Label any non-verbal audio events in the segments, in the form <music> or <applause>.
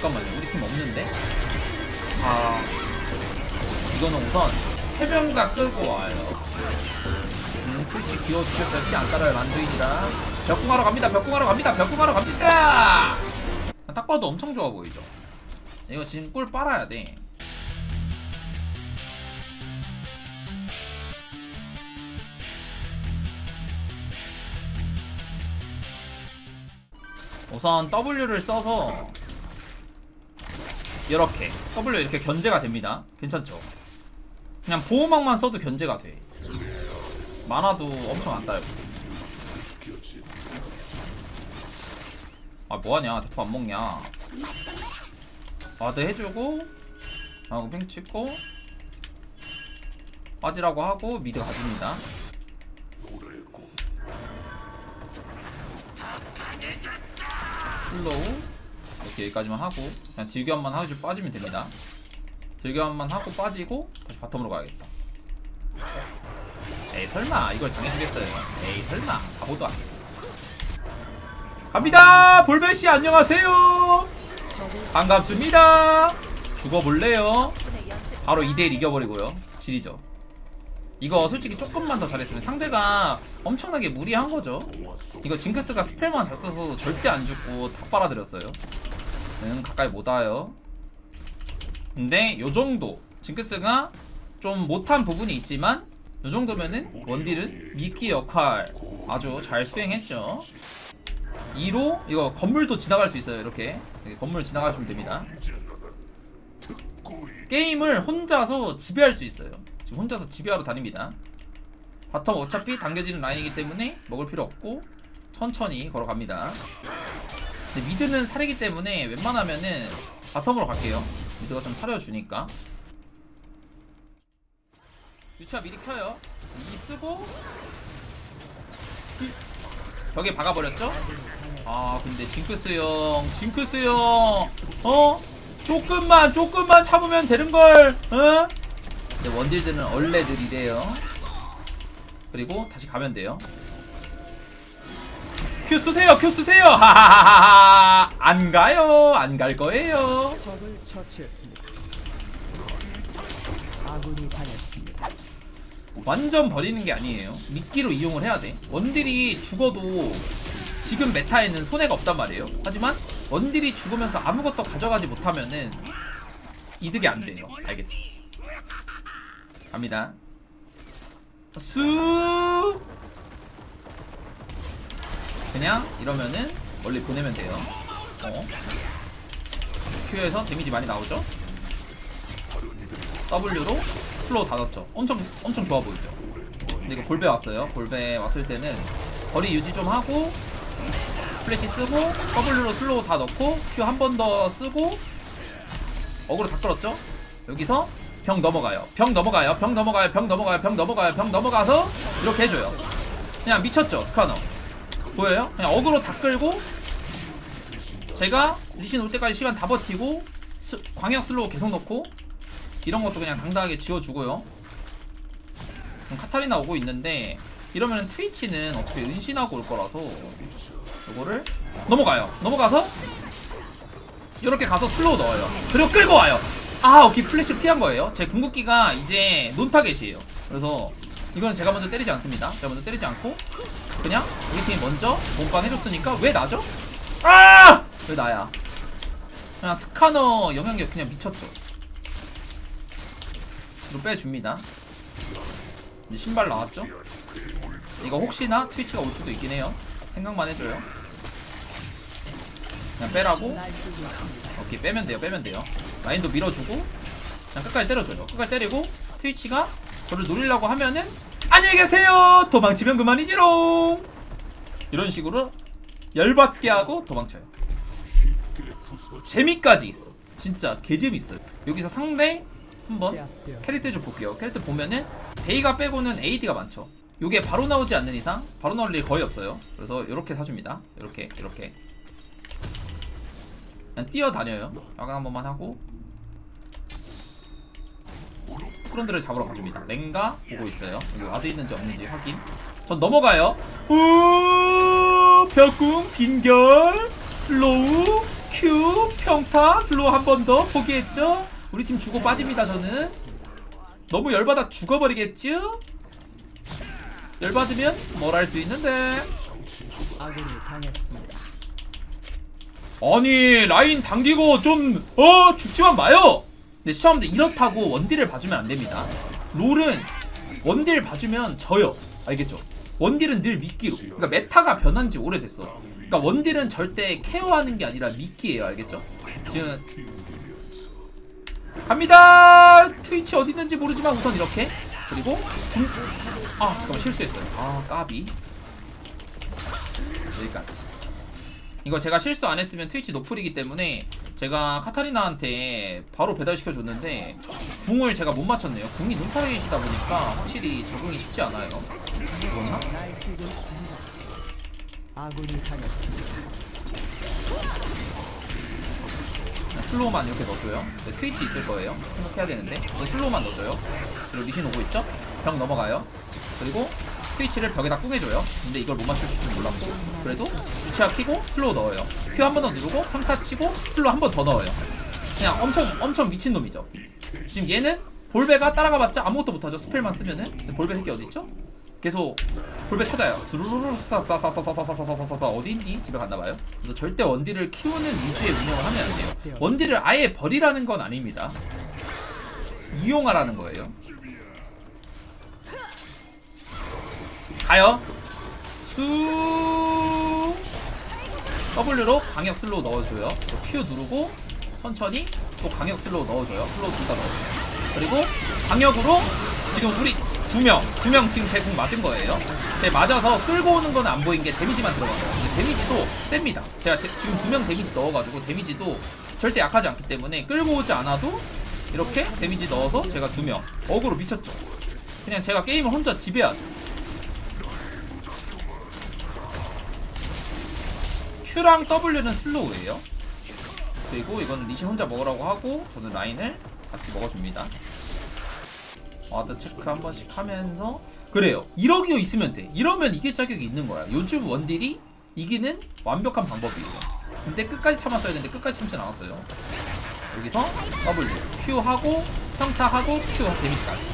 잠깐만요. 우리 팀 없는데? 아 이거는 우선 세명다 끌고 와요. 음, 풀치 죽겠어요. 피 안 따라요 만두인이라. 벽궁하러 갑니다. 벽궁하러 갑니다. 벽궁하러 갑니다. 딱 봐도 엄청 좋아 보이죠. 이거 지금 꿀 빨아야 돼. 우선 W를 써서 이렇게 W 이렇게 견제가 됩니다. 괜찮죠? 그냥 보호막만 써도 견제가 돼. 만화도 엄청 안 따요. 아 뭐하냐? 대포 안 먹냐? 와드 해주고 하고 팽 찍고 빠지라고 하고 미드 가줍니다. 슬로우 이렇게 여기까지만 하고 그냥 딜교환만 하고 빠지면 됩니다. 딜교환만 하고 빠지고 다시 바텀으로 가야겠다. 에이 설마 이걸 당해주겠어요? 에이 설마 바보도 아니고. 갑니다. 볼베 씨 안녕하세요. 반갑습니다. 죽어볼래요? 바로 2대1 이겨버리고요. 지리죠. 이거 솔직히 조금만 더 잘했으면 상대가 엄청나게 무리한 거죠. 이거 징크스가 스펠만 잘 써서 절대 안 죽고 다 빨아들였어요. 응, 가까이 못 와요. 근데 요 정도 징크스가 좀 못한 부분이 있지만 요 정도면은 원딜은 미끼 역할 아주 잘 수행했죠. 2로 이거 건물도 지나갈 수 있어요. 이렇게 이렇게 건물 지나가시면 됩니다. 게임을 혼자서 지배할 수 있어요. 지금 혼자서 지배하러 다닙니다. 바텀 어차피 당겨지는 라인이기 때문에 먹을 필요 없고 천천히 걸어갑니다. 근데 미드는 살이기 때문에 웬만하면은 바텀으로 갈게요. 미드가 좀 사려주니까. 유치아 미리 켜요. 이 쓰고 벽에 박아버렸죠? 아 근데 징크스 형, 징크스 형, 어? 조금만 조금만 참으면 되는 걸, 어? 근데 원딜들은 원래들 이래요. 그리고 다시 가면 돼요. 큐 쓰세요, 큐 쓰세요. 하하하하. 안 가요, 안 갈 거예요. 적을 처치했습니다. 아군이 당했습니다. 완전 버리는 게 아니에요. 미끼로 이용을 해야 돼. 원딜이 죽어도 지금 메타에는 손해가 없단 말이에요. 하지만 원딜이 죽으면서 아무것도 가져가지 못하면은 이득이 안 돼요. 알겠어. 갑니다. 수 그냥 이러면은 멀리 보내면 돼요. 어. Q에서 데미지 많이 나오죠? W로 다 넣었죠. 엄청 엄청 좋아 보이죠. 근데 이거 볼배 왔어요. 볼배 왔을 때는 거리 유지 좀 하고 플래시 쓰고 W로 슬로우 다 넣고 Q 한 번 더 쓰고 어그로 다 끌었죠. 여기서 병 넘어가요. 병 넘어가요. 병 넘어가요. 병 넘어가요. 병 넘어가요. 병 넘어가서 이렇게 해줘요. 그냥 미쳤죠 스카너. 보여요? 그냥 어그로 다 끌고 제가 리신 올 때까지 시간 다 버티고 스- 광역 슬로우 계속 넣고 이런 것도 그냥 당당하게 지워주고요. 카타리나 오고 있는데 이러면 트위치는 어차피 은신하고 올 거라서 이거를 넘어가요. 넘어가서 이렇게 가서 슬로우 넣어요. 그리고 끌고 와요. 아, 오케이 플래시 피한 거예요. 제 궁극기가 이제 논타겟이에요. 그래서 이거는 제가 먼저 때리지 않습니다. 제가 먼저 때리지 않고 그냥 우리 팀이 먼저 몸빵 해줬으니까 왜 나죠? 아! 왜 나야? 그냥 스카너 영향력 그냥 미쳤죠. 이거 빼줍니다. 신발 나왔죠? 이거 혹시나 트위치가 올 수도 있긴 해요. 생각만 해줘요. 그냥 빼라고. 오케이 빼면 돼요. 빼면 돼요. 라인도 밀어주고 그냥 끝까지 때려줘요. 끝까지 때리고 트위치가 저를 노리려고 하면은 안녕히 계세요. 도망치면 그만이지롱. 이런 식으로 열받게 하고 도망쳐요. 재미까지 있어. 진짜 개재밌어요. 여기서 상대 한번. 캐릭터 좀 볼게요. 캐릭터 보면은 베이가 빼고는 AD가 많죠. 요게 바로 나오지 않는 이상 바로 나올 일 거의 없어요. 그래서 이렇게 사줍니다. 이렇게 이렇게 그냥 뛰어다녀요. 야간 한 번만 하고 프론드를 잡으러 가줍니다. 랭가 보고 있어요. 여기 와드 있는지 없는지 확인. 전 넘어가요. 우 벽궁 빈결 슬로우 큐 평타 슬로우 한 번 더 포기했죠 우리 팀 주고 빠집니다 저는 너무 열받아 죽어버리겠죠 열받으면 뭘 할 수 있는데 아군이 당했습니다. 아니 라인 당기고 좀 어 죽지만 마요. 근데 시청자분들 이렇다고 원딜을 봐주면 안 됩니다. 롤은 원딜 봐주면 져요. 알겠죠? 원딜은 늘 미끼로. 그러니까 메타가 변한 지 오래됐어. 그러니까 원딜은 절대 케어하는 게 아니라 미끼예요. 알겠죠? 지금 갑니다. 트위치 어디 있는지 모르지만 우선 이렇게 그리고 궁... 아 잠깐만 실수했어요. 아 까비 여기까지. 이거 제가 실수 안 했으면 트위치 노플이기 때문에 제가 카타리나한테 바로 배달시켜 줬는데 궁을 제가 못 맞췄네요. 궁이 눈타겟이다 보니까 확실히 적응이 쉽지 않아요. 죽었나? 슬로우만 이렇게 넣어줘요. 네, 트위치 있을 거예요. 생각해야 되는데 이거 슬로우만 넣어줘요. 그리고 리신 오고 있죠? 벽 넘어가요. 그리고 트위치를 벽에다 꿍해줘요. 근데 이걸 못 맞출 줄 몰랐고 그래도 유치아 키고 슬로우 넣어요. 큐한번 더 누르고 평타 치고 슬로우 한 번 더 넣어요. 그냥 엄청 엄청 미친 놈이죠. 지금 얘는 볼베가 따라가봤자 아무것도 못하죠. 스펠만 쓰면은 볼베 새끼 어디 있죠? 계속 볼베 찾아요. 스루루루 싸싸싸싸싸싸싸싸싸 어디 있니? 집에 갔나 봐요. 그래서 절대 원딜을 키우는 위주의 운영을 하면 안 돼요. 원딜을 아예 버리라는 건 아닙니다. 이용하라는 거예요. 가요. 수 W로 강력 슬로우 넣어줘요. 또 Q 누르고 천천히 또 강력 슬로우 넣어줘요. 슬로우 둘 다 넣어줘요. 그리고 강력으로 지금 우리 두 명, 두 명 지금 제 공 맞은 거예요. 제 맞아서 끌고 오는 건 안 보인 게 데미지만 들어가요. 근데 데미지도 셉니다. 제가 제- 지금 두 명 데미지 넣어가지고 데미지도 절대 약하지 않기 때문에 끌고 오지 않아도 이렇게 데미지 넣어서 제가 두 명 어그로 미쳤죠. 그냥 제가 게임을 혼자 지배하죠. Q랑 W는 슬로우예요. 그리고 이거는 리신 혼자 먹으라고 하고 저는 라인을 같이 먹어줍니다. 와드 체크 한 번씩 하면서 그래요. 이러기로 있으면 돼. 이러면 이길 자격이 있는 거야. 요즘 원딜이 이기는 완벽한 방법이에요. 근데 끝까지 참았어야 되는데 끝까지 참진 않았어요. 여기서 W, Q 하고 평타 하고 Q 데미지까지.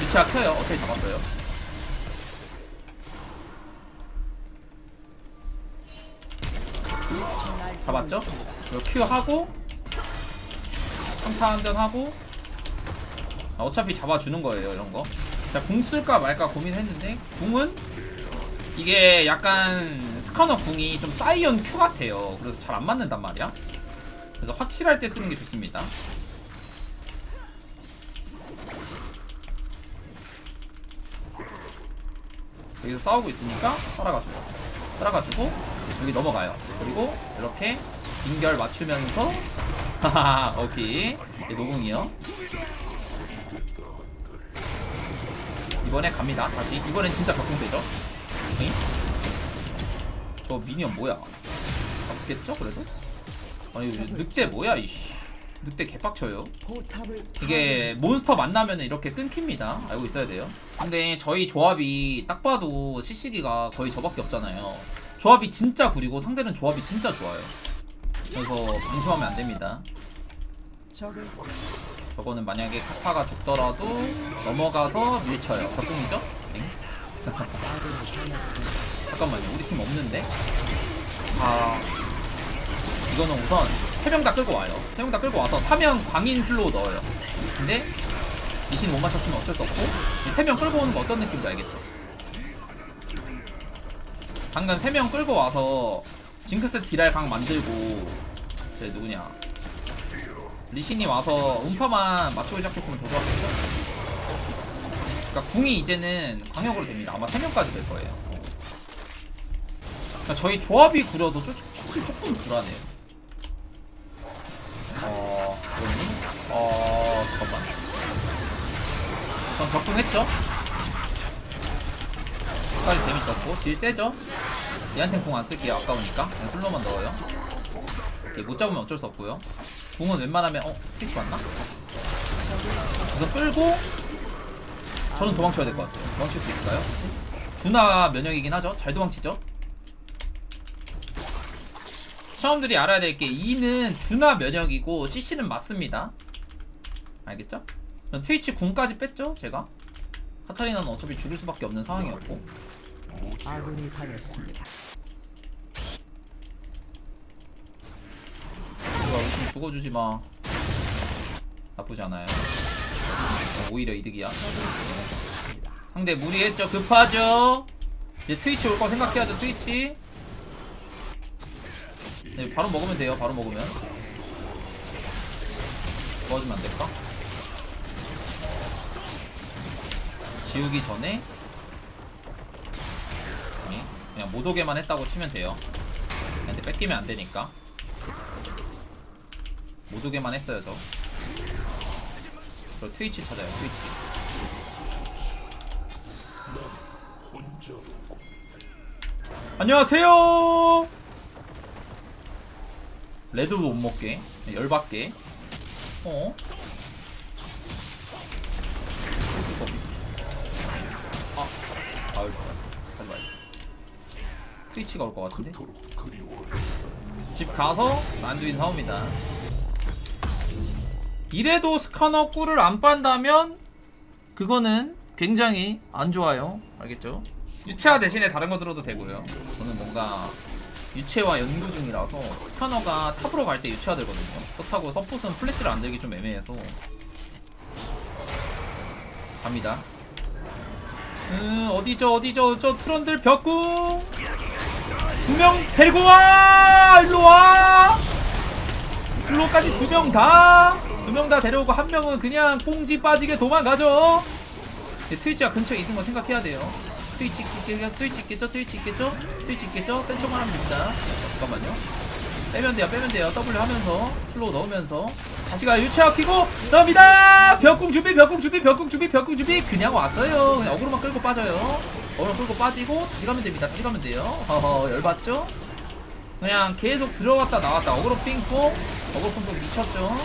위치가 켜요. 어차피 잡았어요. 잡았죠? Q 하고 평타 한대 하고 아, 어차피 잡아주는 거예요 이런 거. 자, 궁 쓸까 말까 고민했는데 궁은 이게 약간 스카너 궁이 좀 사이언 Q 같아요. 그래서 잘 안 맞는단 말이야. 그래서 확실할 때 쓰는 게 좋습니다. 여기서 싸우고 있으니까 따라가줘요. 따라가지고 여기 넘어가요. 그리고 이렇게 인결 맞추면서 하하 오케이 이 노궁이요. 이번에 갑니다. 다시 이번엔 진짜 격동되죠. 오케이. 저 미니언 뭐야? 잡겠죠 그래도? 아니 늑대 뭐야 이씨. 늑대 개빡쳐요. 이게 몬스터 만나면 이렇게 끊깁니다. 알고 있어야 돼요. 근데 저희 조합이 딱 봐도 CC기가 거의 저밖에 없잖아요. 조합이 진짜 구리고 상대는 조합이 진짜 좋아요. 그래서 방심하면 안 됩니다. 적을 저거는 만약에 카파가 죽더라도 넘어가서 밀쳐요. 격동이죠? <laughs> 잠깐만요. 우리 팀 없는데? 아 이거는 우선 세 명 다 끌고 와요. 세 명 다 끌고 와서 사명 광인 슬로우 넣어요. 근데 리신 못 맞췄으면 어쩔 수 없고 세 명 끌고 오는 거 어떤 느낌인지 알겠죠? 방금 세 명 끌고 와서 징크스 딜할 강 만들고 쟤 누구냐 리신이 와서 음파만 맞추고 시작했으면 더 좋았겠죠? 그러니까 궁이 이제는 광역으로 됩니다. 아마 3명까지 될 거예요. 그러니까 저희 조합이 구려서 조금 불안해요. 잠깐만. 전 격동했죠? 까지 데미지 넣고, 딜 세죠? 얘한텐 궁안 쓸게요. 아까우니까. 그냥 슬로만 넣어요. 이렇게 못 잡으면 어쩔 수 없고요. 궁은 웬만하면, 어, 스틱 왔나? 우선 끌고, 저는 도망쳐야 될 것 같아요. 도망칠 수 있을까요? 두나 면역이긴 하죠. 잘 도망치죠. 처음들이 알아야 될게 E는 드나 면역이고 CC는 맞습니다. 알겠죠? 트위치 궁까지 뺐죠, 제가. 카타리나는 어차피 죽을 수밖에 없는 상황이었고. 아군이 당했습니다. 좀 죽어주지 마. 나쁘지 않아요. 어, 오히려 이득이야. 상대 무리했죠. 급하죠. 이제 트위치 올 거 생각해야죠. 트위치. 네, 바로 먹으면 돼요. 바로 먹으면. 도와주면 안 될까? 지우기 전에 그냥 못 오게만 했다고 치면 돼요. 근데 뺏기면 안 되니까. 못 오게만 했어요 저. 저 트위치 찾아요 트위치. 안녕하세요. 레드도 못 먹게 열받게. 어? 아유, 하지 말자. 트위치가 올 것 같은데. 집 가서 만두인 사옵니다. 이래도 스카너 꿀을 안 빤다면 그거는 굉장히 안 좋아요. 알겠죠? 유체화 대신에 다른 거 들어도 되고요. 저는 뭔가 유체화 연구 중이라서 스카너가 탑으로 갈 때 유체화 되거든요. 그렇다고 서폿은 플래시를 안 들기 좀 애매해서 갑니다. 음 어디죠 어디죠? 저 트런들 벽궁 두명 데리고 와! 일로 와! 슬로까지 두 명 다! 두 명 다 데려오고 한 명은 그냥 꽁지 빠지게 도망가죠! 네, 트위치가 근처에 있는 거 생각해야 돼요. 트위치 있겠죠? 트위치 있겠죠? 트위치 있겠죠? 트위치 있겠죠? 센 척만 하면 됩니다. 잠깐만요 빼면 돼요 빼면 돼요. W 하면서 슬로우 넣으면서. 다시 가요 유치아 키고 넣습니다! 벽궁 준비 벽궁 준비 벽궁 준비 벽궁 준비. 그냥 왔어요. 그냥 어그로만 끌고 빠져요. 어그로 끌고 빠지고 다시 가면 됩니다. 다시 가면 돼요. 허허 열받죠? 그냥 계속 들어갔다 나왔다. 어그로 핑퐁 어그로 핑퐁 미쳤죠?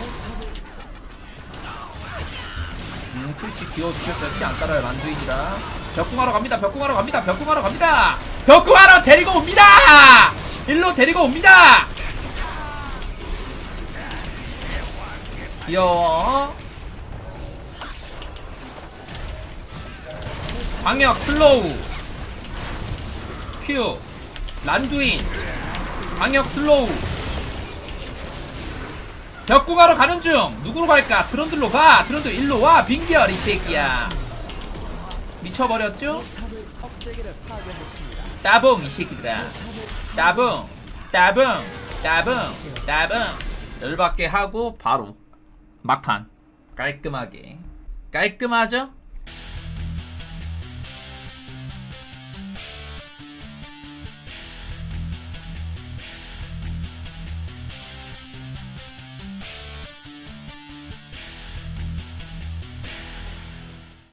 음 트위치 귀여워 죽겠어요. 피 안 따라요 만두인이라. 벽궁하러 갑니다. 벽궁하러 갑니다. 벽궁하러 갑니다. 벽궁하러 데리고 옵니다! 일로 데리고 옵니다 귀여워. 방역 슬로우. 큐. 란두인. 방역 슬로우. 벽궁하러 가는 중. 누구로 갈까? 트런들로 가. 트런들 일로 와. 빙결 이 새끼야. 미쳐버렸죠? 따봉 이 새끼들아. 따봉. 따봉. 따봉. 따봉. 열받게 하고 바로 막판. 깔끔하게. 깔끔하죠